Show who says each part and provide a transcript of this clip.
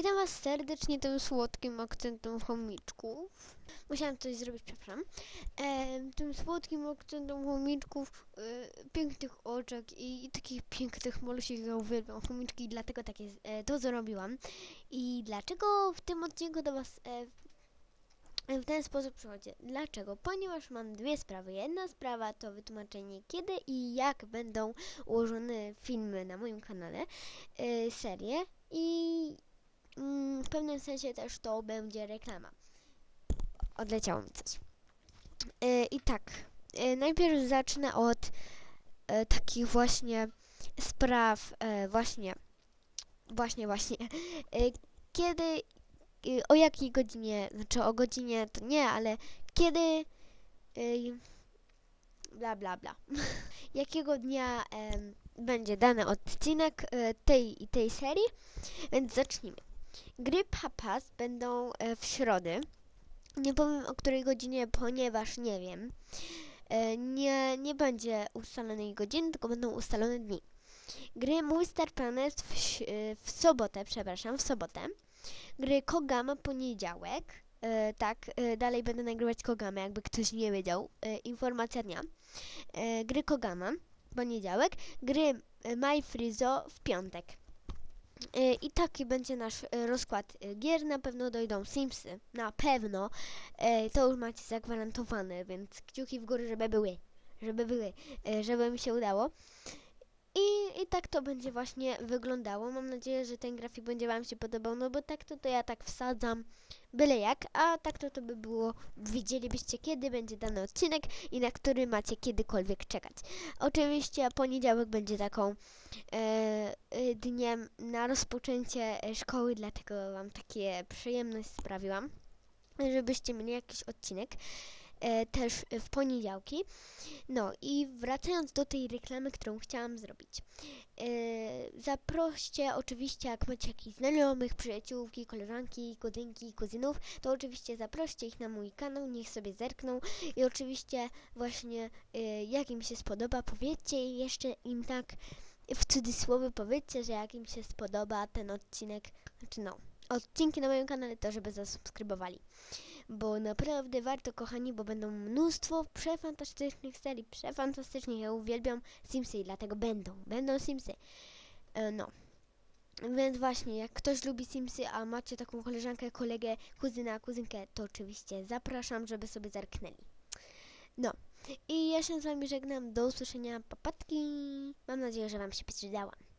Speaker 1: Witam Was serdecznie tym słodkim akcentem chomiczków. Musiałam coś zrobić, przepraszam. E, tym słodkim akcentem chomiczków, e, pięknych oczek i, i takich pięknych malusich, ja uwielbiam chomiczki, dlatego takie e, to zrobiłam. I dlaczego w tym odcinku do Was e, w ten sposób przychodzę? Dlaczego? Ponieważ mam dwie sprawy. Jedna sprawa to wytłumaczenie, kiedy i jak będą ułożone filmy na moim kanale, e, serie i w pewnym sensie też to będzie reklama. Odleciało mi coś. E, I tak, e, najpierw zacznę od e, takich właśnie spraw, właśnie, właśnie, właśnie, kiedy, o jakiej godzinie, znaczy o godzinie to nie, ale kiedy, bla, bla, bla, jakiego dnia będzie dany odcinek tej i tej serii, więc zacznijmy. Gry Papas będą e, w środę. Nie powiem o której godzinie, ponieważ nie wiem. E, Nie, nie będzie ustalonej godziny, tylko będą ustalone dni. Gry Mój Planet w, e, w sobotę, przepraszam, w sobotę. Gry Kogama poniedziałek. Tak, dalej będę nagrywać Kogama, jakby ktoś nie wiedział. Informacja dnia. Gry Kogama poniedziałek. Gry My Frizo w piątek. E, I taki będzie nasz e, rozkład e, gier. Na pewno dojdą Simsy. Na pewno. To już macie zagwarantowane, więc kciuki w górę, żeby były. Żeby były. Żeby mi się udało. I, tak to będzie właśnie wyglądało. Mam nadzieję, że ten grafik będzie Wam się podobał, no bo tak to, to ja tak wsadzam byle jak, a tak to to by było, widzielibyście kiedy będzie dany odcinek i na który macie kiedykolwiek czekać. Oczywiście poniedziałek będzie taką e, e, dniem na rozpoczęcie e, szkoły, dlatego Wam takie przyjemność sprawiłam, żebyście mieli jakiś odcinek też w poniedziałki. No i wracając do tej reklamy, którą chciałam zrobić. E, zaproście oczywiście, jak macie jakichś znajomych, przyjaciółki, koleżanki, kuzynki, kuzynów, to oczywiście zaproście ich na mój kanał, niech sobie zerkną i oczywiście właśnie e, jak im się spodoba, powiedzcie jeszcze im tak w cudzysłowie powiedzcie, że jak im się spodoba ten odcinek, znaczy no, odcinki na moim kanale, to żeby zasubskrybowali. Bo naprawdę warto, kochani, bo będą mnóstwo przefantastycznych serii, przefantastycznych, ja uwielbiam Simsy i dlatego będą, będą Simsy. E, no. Więc właśnie, jak ktoś lubi Simsy, a macie taką koleżankę, kolegę, kuzyna, kuzynkę, to oczywiście zapraszam, żeby sobie zerknęli. No. I ja się z wami żegnam. Do usłyszenia. Papatki. Mam nadzieję, że wam się przydałam.